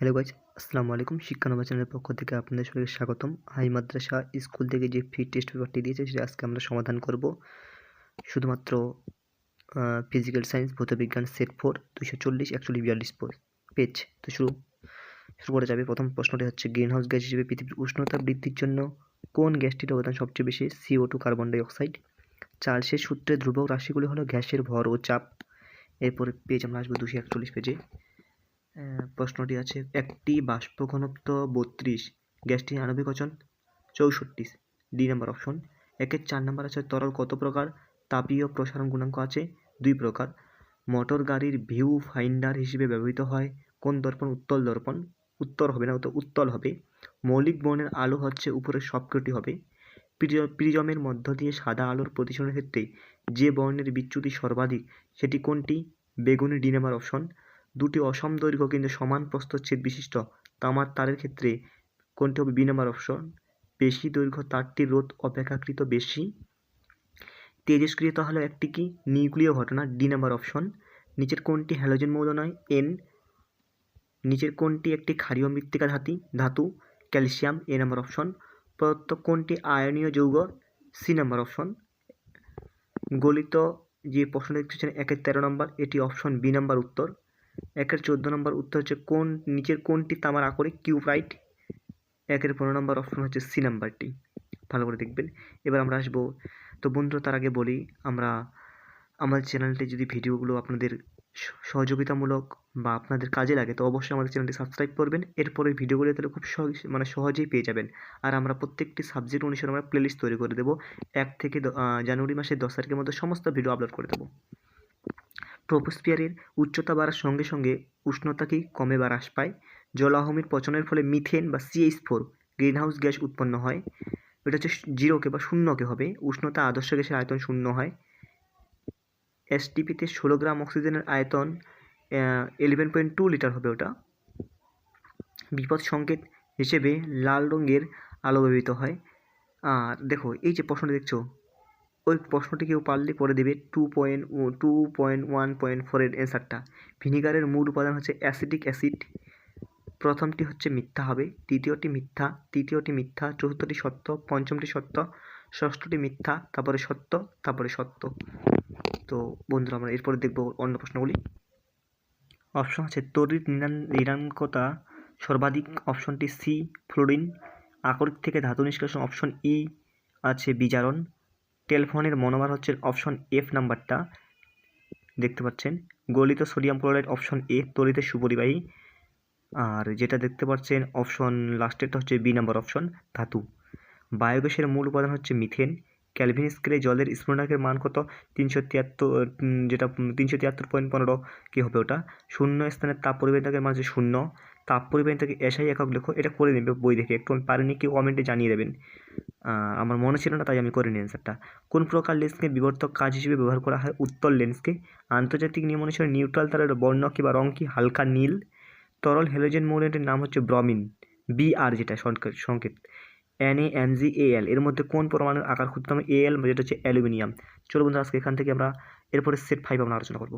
Hello guys আসসালামু আলাইকুম। শিক্ষানবা চ্যানেলের পক্ষ থেকে আপনাদের সবাইকে স্বাগতম। হাই মাদ্রাসা স্কুল থেকে যে ফ্রি টেস্ট পেপারটি দিয়েছে, সেটা আজকে আমরা সমাধান করব। শুধুমাত্র ফিজিক্যাল সায়েন্স ভৌতবিজ্ঞান সেট ফোর দুশো চল্লিশ, একচল্লিশ, বিয়াল্লিশ পেজ তো শুরু শুরু করা যাবে। প্রথম প্রশ্নটি হচ্ছে গ্রিন হাউস গ্যাস হিসেবে পৃথিবীর উষ্ণতা বৃদ্ধির জন্য কোন গ্যাসটির অবদান সবচেয়ে বেশি? C O two carbon dioxide চার্লসের সূত্রে ধ্রুবক রাশিগুলি হলো গ্যাসের ভর ও চাপ। এরপরে পেজ আমরা আসব দুশো একচল্লিশ পেজে প্রশ্নটি আছে, একটি বাষ্প ঘনত্ব বত্রিশ গ্যাসটির আণবিক ওজন চৌষট্টি, ডি নাম্বার অপশন। একের চার নাম্বার আছে, তরল কত প্রকার? তাপীয় প্রসারণ গুণাঙ্ক আছে দুই প্রকার। মোটর গাড়ির ভিউ ফাইন্ডার হিসেবে ব্যবহৃত হয়, কোন দর্পণ উত্তল দর্পণ? উত্তর হবে না তো উত্তল হবে। মৌলিক বর্ণের আলো হচ্ছে উপরের সবকটি হবে। প্রিজমের মধ্য দিয়ে সাদা আলোর প্রতিসরণের ক্ষেত্রে যে বর্ণের বিচ্যুতি সর্বাধিক, সেটি কোনটি? বেগুনি ডি নাম্বার অপশন। দুটি অসম দৈর্ঘ্য কিন্তু সমান প্রস্থচ্ছেদ বিশিষ্ট। তামার তারের ক্ষেত্রে কোনটি হবে বি নাম্বার অপশন? বেশি দৈর্ঘ্য তারটির রোধ অপেক্ষাকৃত বেশি। তেজস্ক্রিয়তা হলো একটি কি? নিউক্লিয় ঘটনা, ডি নাম্বার অপশন। নিচের কোনটি হ্যালোজেন মৌল নয় এন। নিচের কোনটি একটি ক্ষারীয় মৃত্তিকা ধাতি? ধাতু। Calcium, A number option. প্রদত্ত কোনটি আয়নীয় যৌগ? C number option. গলিত যে প্রশ্ন দেখতেছেন একের তেরো নম্বর, এটি অপশন বি নাম্বার উত্তর। একের চোদ্দ নম্বর উত্তর হচ্ছে কোন, নিচের কোনটি তামার আকরিক কিউপ্রাইট একের পনেরো নম্বর অপশন হচ্ছে সি নাম্বারটি ভালো করে দেখবেন। এবার আমরা আসব। তো বন্ধুরা, তার আগে বলি, আমরা আমাদের চ্যানেলটি যদি ভিডিওগুলো আপনাদের সহযোগিতামূলক বা আপনাদের কাজে লাগে, তো অবশ্যই আমাদের চ্যানেলটি সাবস্ক্রাইব করবেন। এরপরে ভিডিওগুলো তাহলে খুব সহজ মানে সহজেই পেয়ে যাবেন। আর আমরা প্রত্যেকটি সাবজেক্ট অনুসারে আমরা প্লেলিস্ট তৈরি করে দেবো। এক থেকে জানুয়ারি মাসের দশ তারিখের মধ্যে সমস্ত ভিডিও আপলোড করে দেবো। ট্রোপোস্ফিয়ারের উচ্চতা বাড়ার সঙ্গে সঙ্গে উষ্ণতা কি কমে বা হ্রাস পায়। জলাহমির পচনের ফলে মিথেন বা সিএইচ ফোর গ্রিনহাউস গ্যাস উৎপন্ন হয়। এটা হচ্ছে জিরোকে বা শূন্যকে হবে। উষ্ণতা আদর্শ গ্যাসের আয়তন শূন্য হয়। এসটিপিতে ষোলো গ্রাম অক্সিজেনের আয়তন ইলেভেন পয়েন্ট টু লিটার হবে ওটা। বিপদ সংকেত হিসেবে লাল রঙের আলো ব্যবহৃত হয়। আর দেখো, এই যে প্রশ্নটা দেখছ ওই প্রশ্নটি কেউ পারলে করে দেবে। Two point two point one point ফোরের অ্যান্সারটা ভিনিগারের মূল উপাদান হচ্ছে অ্যাসিডিক অ্যাসিড প্রথমটি হচ্ছে মিথ্যা হবে, দ্বিতীয়টি মিথ্যা, তৃতীয়টি মিথ্যা, চতুর্থটি সত্য, পঞ্চমটি সত্য, ষষ্ঠটি মিথ্যা, তারপরে সত্য তারপরে সত্য। তো বন্ধুরা, আমরা এরপরে দেখব অন্য প্রশ্নগুলি। অপশন আছে তড়িৎ ঋণাঙ্কতা সর্বাধিক অপশনটি সি ফ্লোরিন আকরিক থেকে ধাতু নিষ্কাশন অপশন ই আছে বিজারণ। টেলফোনের মনোমার হচ্ছে অপশন এফ নাম্বারটা। দেখতে পাচ্ছেন, গলিত সোডিয়াম ক্লোরাইড অপশন এ তরিতে সুপরিবাহী। আর যেটা দেখতে পাচ্ছেন, অপশন লাস্টেরটা হচ্ছে বি নাম্বার অপশন, ধাতু। বায়োগ্যাসের মূল উপাদান হচ্ছে মিথেন। ক্যালভিন স্কেলে জলের স্ফুটনাঙ্কের মান কত? তিনশো তিয়াত্তর যেটা, তিনশো তিয়াত্তর পয়েন্ট পনেরো কী হবে ওটা? শূন্য স্থানের তাপ পরিবাহিতাকের মান হচ্ছে শূন্য। তাপ পরিবাহিতাকে এসআই একক লেখো, এটা করে নেবে বই দেখে। একটু পারিনি কেউ কমেন্টে জানিয়ে দেবেন। আমার মনে ছিল না, তাই আমি করিনি অ্যান্সারটা কোন প্রকার লেন্সকে বিবর্তক কাজ হিসেবে ব্যবহার করা হয়? উত্তর লেন্সকে আন্তর্জাতিক নিয়ম অনুসারে নিউট্রাল তারের বর্ণ কিংবা রং কি হালকা নীল? তরল হেলোজেন মৌলটির নাম হচ্ছে ব্রমিন বি আর যেটা সংকেত এন জি এ এল এর মধ্যে কোন পরমাণুর আকার ক্ষুদ্রতম এল যেটা হচ্ছে অ্যালুমিনিয়াম? চলো বন্ধু আজকে এখান থেকে আমরা এরপরে সেট ফাইভ আমরা আলোচনা করব।